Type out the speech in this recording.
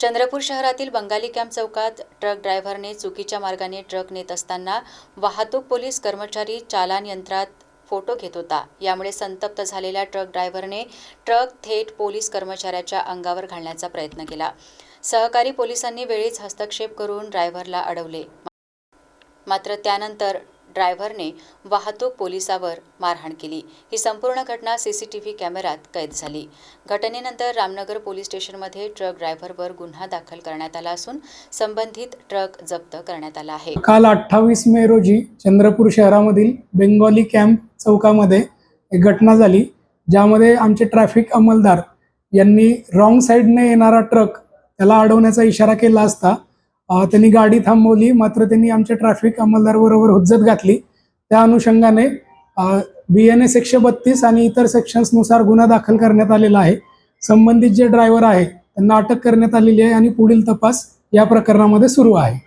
चंद्रपूर शहरातील बंगाली कॅम्प चौकात ट्रक ड्रायव्हरने चुकीच्या मार्गाने ट्रक नेत असताना वाहतूक पोलीस कर्मचारी चालान यंत्रात फोटो घेत होता. यामुळे संतप्त झालेल्या ट्रक ड्रायव्हरने ट्रक थेट पोलीस कर्मचाऱ्याच्या अंगावर घालण्याचा प्रयत्न केला. सहकारी पोलिसांनी वेळीच हस्तक्षेप करून ड्रायव्हरला अडवले. मात्र त्यानंतर ड्रायव्हरने वाहतूक पोलिसावर मारहाण केली. ही संपूर्ण घटना सीसीटीव्ही कॅमेऱ्यात कैद झाली. घटनेनंतर रामनगर पोलीस स्टेशनमध्ये ट्रक ड्रायव्हरवर गुन्हा दाखल करण्यात आला असून संबंधित ट्रक जप्त करण्यात आला आहे. काल अठ्ठावीस मे रोजी चंद्रपूर शहरामधील बेंगॉली कॅम्प चौकामध्ये एक घटना झाली ज्यामध्ये आमचे ट्रॅफिक अंमलदार यांनी रॉंग साईडने येणारा ट्रक त्याला अडवण्याचा इशारा केला असता त्यांनी गाडी थांबवली मात्र त्यांनी आमच्या ट्रॅफिक अंमलदारबरोबर हुज्जत घातली. त्या अनुषंगाने बी एन एस एकशे बत्तीस आणि इतर सेक्शन्सनुसार गुन्हा दाखल करण्यात आलेला आहे. संबंधित जे ड्रायव्हर आहे त्यांना अटक करण्यात आलेली आहे आणि पुढील तपास या प्रकरणामध्ये सुरू आहे.